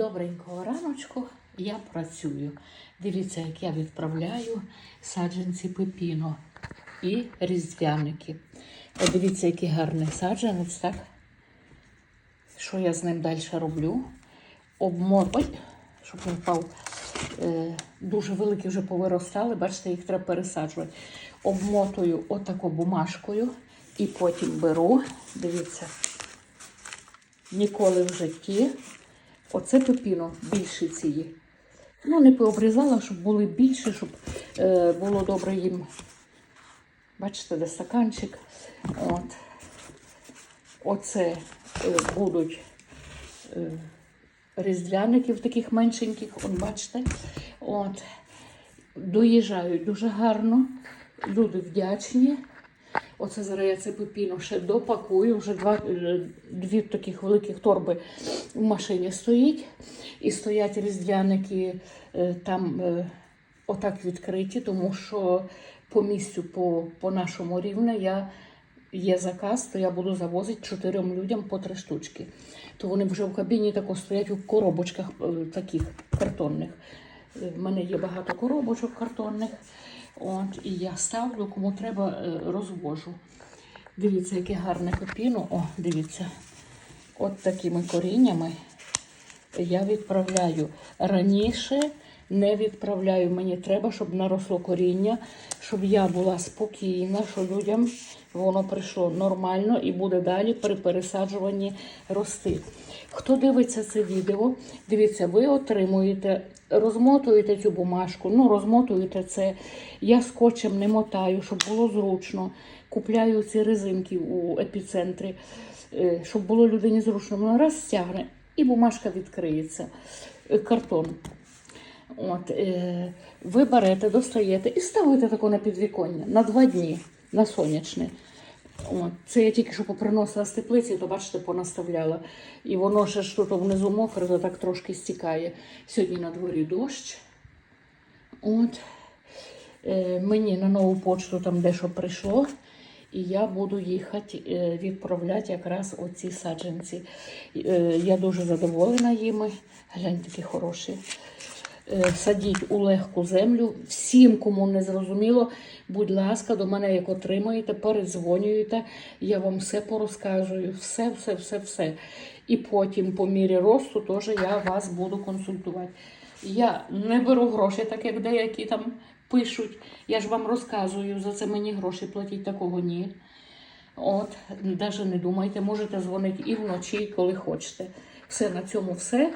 Добренького раночку я працюю. Дивіться, як я відправляю саджанці пепіно і різдвяники. Дивіться, який гарний саджанець, так? Що я з ним далі роблю? Обмор... Ой, щоб не впав. Е, дуже великі вже повиростали, бачите, їх треба пересаджувати. Обмотую отако бумажкою і потім беру, дивіться, ніколи в житті. Оце пепіно більше цієї. Ну, не пообрізала, щоб були більше, щоб е, було добре їм. Бачите, де стаканчик. От. Оце е, будуть е, різдвяники таких меншеньких, от бачите. От. Доїжджають дуже гарно. Люди вдячні. Оце зараз я це пепіно ще допакую. Вже два, е, дві таких великих торби в машині стоїть. І стоять різдвяники е, там е, отак відкриті, тому що по місцю, по, по нашому рівню я є заказ, то я буду завозити чотирьом людям по три штучки. То вони вже в кабіні тако стоять у коробочках таких картонних. В мене є багато коробочок картонних. От, і я ставлю, кому треба, е, розвожу. Дивіться, яке гарне пепіно. О, дивіться. От такими коріннями я відправляю. Раніше не відправляю. Мені треба, щоб наросло коріння, щоб я була спокійна, що людям воно прийшло нормально і буде далі при пересаджуванні рости. Хто дивиться це відео, дивіться, ви отримуєте, розмотуєте цю бумажку, ну розмотуєте це. Я скотчем не мотаю, щоб було зручно. Купляю ці резинки у епіцентрі, е, щоб було людині зручно. Воно раз стягне і бумажка відкриється. Е, Картон. От, е, ви берете, достаєте і ставите тако на підвіконня на два дні на сонячне. От, це я тільки що поприносила з теплиці, то бачите, понаставляла. І воно ще ж тут внизу мокре, то так трошки стікає. Сьогодні на дворі дощ. От. Е, мені на нову почту там дещо прийшло. І я буду їхати е, відправляти якраз оці саджанці. Е, я дуже задоволена їми. Глянь, такі хороші. Е, Садіть у легку землю. Всім, кому не зрозуміло, будь ласка, до мене як отримаєте, передзвонюєте, я вам все порозказую, все, все, все, все. І потім, по мірі росту, теж я вас буду консультувати. Я не беру гроші, так як деякі там пишуть. Я ж вам розказую, за це мені гроші платять, такого ні. От, навіть не думайте, можете дзвонити і вночі, і коли хочете. Все на цьому все.